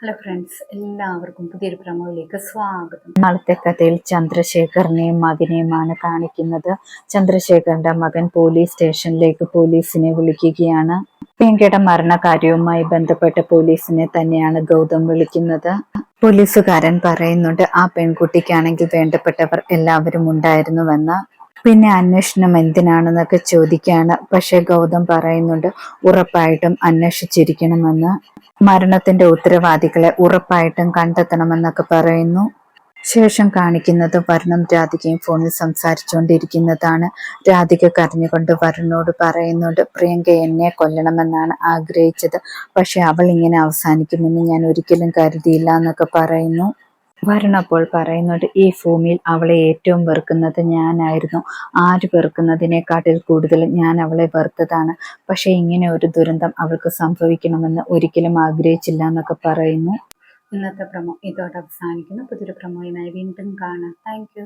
Hello friends എല്ലാവർക്കും പുതിയൊരു പ്രമോയിലേക്ക് സ്വാഗതം. നാളത്തെ കഥയിൽ ചന്ദ്രശേഖറിനെയും മകനെയുമാണ് കാണിക്കുന്നത്. ചന്ദ്രശേഖറിന്റെ മകൻ പോലീസ് സ്റ്റേഷനിലേക്ക് പോലീസിനെ വിളിക്കുകയാണ്. പ്രിയങ്കയുടെ മരണകാര്യവുമായി ബന്ധപ്പെട്ട പോലീസിനെ തന്നെയാണ് ഗൗതം വിളിക്കുന്നത്. പോലീസുകാരൻ പറയുന്നുണ്ട് ആ പെൺകുട്ടിക്കാണെങ്കിൽ വേണ്ടപ്പെട്ടവർ എല്ലാവരും ഉണ്ടായിരുന്നുവെന്ന്. പിന്നെ അന്വേഷണം എന്തിനാണെന്നൊക്കെ ചോദിക്കുകയാണ് പക്ഷെ ഗൗതം പറയുന്നുണ്ട് ഉറപ്പായിട്ടും അന്വേഷിച്ചിരിക്കണമെന്ന്. മരണത്തിന്റെ ഉത്തരവാദികളെ ഉറപ്പായിട്ടും കണ്ടെത്തണമെന്നൊക്കെ പറയുന്നു. ശേഷം കാണിക്കുന്നത് വരുണും രാധികയും ഫോണിൽ സംസാരിച്ചുകൊണ്ടിരിക്കുന്നതാണ്. രാധിക കരഞ്ഞുകൊണ്ട് വരുണോട് പറയുന്നുണ്ട് പ്രിയങ്ക എന്നെ കൊല്ലണമെന്നാണ് ആഗ്രഹിച്ചത്. പക്ഷെ അവൾ ഇങ്ങനെ അവസാനിക്കുമെന്ന് ഞാൻ ഒരിക്കലും കരുതിയില്ല എന്നൊക്കെ പറയുന്നു. വരുൺ അപ്പോൾ പറയുന്നുണ്ട് ഈ ഭൂമിയിൽ അവളെ ഏറ്റവും വെറുക്കുന്നത് ഞാനായിരുന്നു. ആര് വെറുക്കുന്നതിനെക്കാട്ടിൽ കൂടുതൽ ഞാൻ അവളെ വെറുത്തതാണ്. പക്ഷേ ഇങ്ങനെ ഒരു ദുരന്തം അവൾക്ക് സംഭവിക്കണമെന്ന് ഒരിക്കലും ആഗ്രഹിച്ചില്ല എന്നൊക്കെ പറയുന്നു. ഇന്നത്തെ പ്രമോ ഇതോടെ അവസാനിക്കുന്നു. പുതിയൊരു പ്രമോയുമായി വീണ്ടും കാണാം. താങ്ക്